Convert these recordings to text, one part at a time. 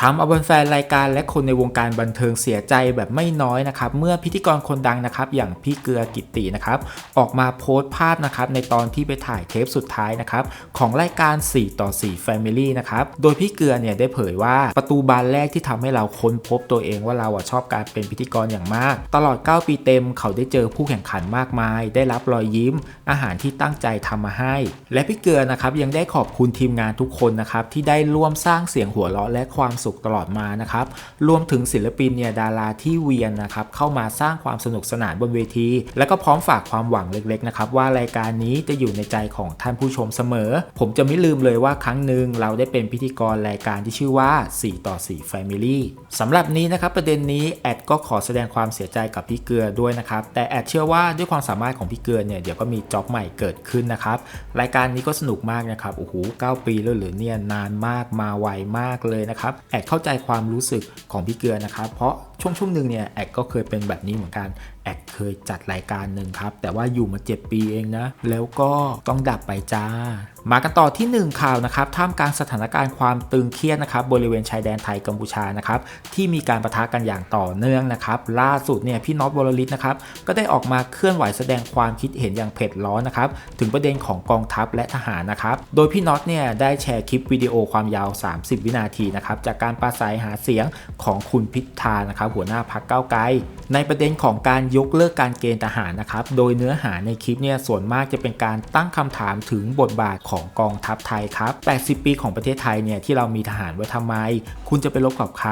ทำเอาแฟนรายการและคนในวงการบันเทิงเสียใจแบบไม่น้อยนะครับ เมื่อพิธีกรคนดังนะครับ อย่างพี่เกลือกิตตินะครับ ออกมาโพสต์ภาพนะครับในตอนที่ไปถ่ายเทปสุดท้ายนะครับ ของรายการ 4 ต่อ 4 Family นะครับ โดยพี่เกลือเนี่ยได้เผยว่าประตูบานแรกที่ทำให้เราค้นพบตัวเองว่าเราอะชอบการเป็นพิธีกรอย่างมาก ตลอด 9 ปีเต็มเขาได้เจอผู้แข่งขันมากมาย ได้รับรอยยิ้ม อาหารที่ตั้งใจทำมาให้ และพี่เกลือนะครับยังได้ขอบคุณทีมงานทุกคนนะครับที่ได้ร่วมสร้างเสียงหัวเราะและความสุขตลอดมานะครับรวมถึงศิลปินเนี่ยดาราที่เวียนนะครับเข้ามาสร้างความสนุกสนานบนเวที และก็พร้อมฝากความหวังเล็กๆนะครับว่ารายการนี้จะอยู่ในใจของท่านผู้ชมเสมอ ผมจะไม่ลืมเลยว่าครั้งหนึ่งเราได้เป็นพิธีกรรายการที่ชื่อว่า 4 ต่อ 4 Family สำหรับนี้นะครับประเด็นนี้แอดก็ขอแสดงความเสียใจกับพี่เกลือด้วยนะครับแต่แอดเชื่อว่าด้วยความสามารถของพี่เกลือเนี่ยเดี๋ยวก็มีจ็อบใหม่เกิดขึ้นนะครับรายการนี้ก็สนุกมากนะครับโอ้โห9ปีแล้วหรือเนี่ยนานมากมาไวมากเลยนะครับแอดเข้าใจความรู้สึกของพี่เกลือนะครับ เพราะช่วงช่วงหนึ่งเนี่ยแอดก็เคยเป็นแบบนี้เหมือนกันแอดเคยจัดรายการหนึ่งครับ แต่ว่าอยู่มา7ปีเองนะ แล้วก็ต้องดับไปจ้า มากันต่อที่ 1 ข่าวนะครับ ท่ามกลางสถานการณ์ความตึงเครียดนะครับ บริเวณชายแดนไทยกัมพูชานะครับ ที่มีการประทะกันอย่างต่อเนื่องนะครับ ล่าสุดเนี่ยพี่น็อตวรลิตนะครับ ก็ได้ออกมาเคลื่อนไหวแสดงความคิดเห็นอย่างเผ็ดร้อนนะครับ ถึงประเด็นของกองทัพและทหารนะครับ โดยพี่น็อตเนี่ยได้แชร์คลิปวิดีโอความยาว 30 วินาทีนะครับ จากการปราศัยหาเสียงของคุณพิธานะครับหัวหน้าพักเก้าไกล ในประเด็นของการยกเลิกการเกณฑ์ทหารนะครับ โดยเนื้อหาในคลิปเนี่ยส่วนมากจะเป็นการตั้งคำถามถึงบทบาทของกองทัพไทยครับ 80 ปีของประเทศไทยเนี่ยที่เรามีทหารไว้ทำไม คุณจะไปลบกับใคร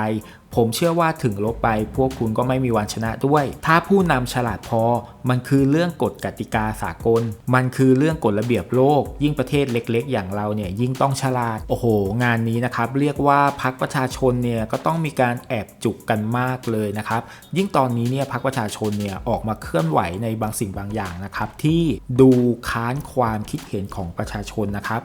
ผมเชื่อว่าถึงลบไปพวกคุณก็ไม่มีวันชนะด้วย ถ้าผู้นำฉลาดพอ มันคือเรื่องกฎกติกาสากล มันคือเรื่องกฎระเบียบโลก ยิ่งประเทศเล็กๆ อย่างเราเนี่ยยิ่งต้องฉลาด โอ้โห งานนี้นะครับ เรียกว่าพักประชาชนเนี่ยก็ต้องมีการแอบจุกกันมากเลยนะครับ ยิ่งตอนนี้เนี่ยพักประชาชนเนี่ยออกมาเคลื่อนไหวในบางสิ่งบางอย่างนะครับ ที่ดูค้านความคิดเห็นของประชาชนนะครับ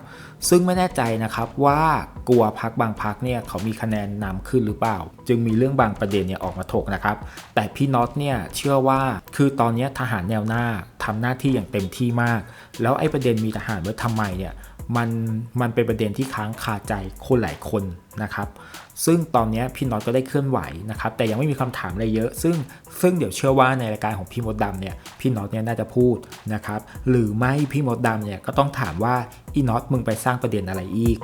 ซึ่งไม่แน่ใจนะครับว่ากลัวพักบางพักเนี่ยเขามีคะแนนนำขึ้นหรือเปล่า จึงมีเรื่องบางประเด็นเนี่ยออกมาถกนะครับ แต่พี่น็อตเนี่ยเชื่อว่าคือตอนนี้ทหารแนวหน้าทำหน้าที่อย่างเต็มที่มาก แล้วไอ้ประเด็นมีทหารไว้ทำไมเนี่ยมันมันเป็นประเด็นที่ค้างคาใจคนหลายคนนะครับ ซึ่งตอนนี้พี่น็อตก็ได้เคลื่อนไหวนะครับ แต่ยังไม่มีคำถามอะไรเยอะ ซึ่งซึ่งเดี๋ยวเชื่อว่าในรายการของพี่มดดำเนี่ยพี่น็อตเนี่ยน่าจะพูดนะครับ หรือไม่พี่มดดำเนี่ยก็ต้องถามว่าอีน็อตมึงไปสร้างประเด็นอะไรอีก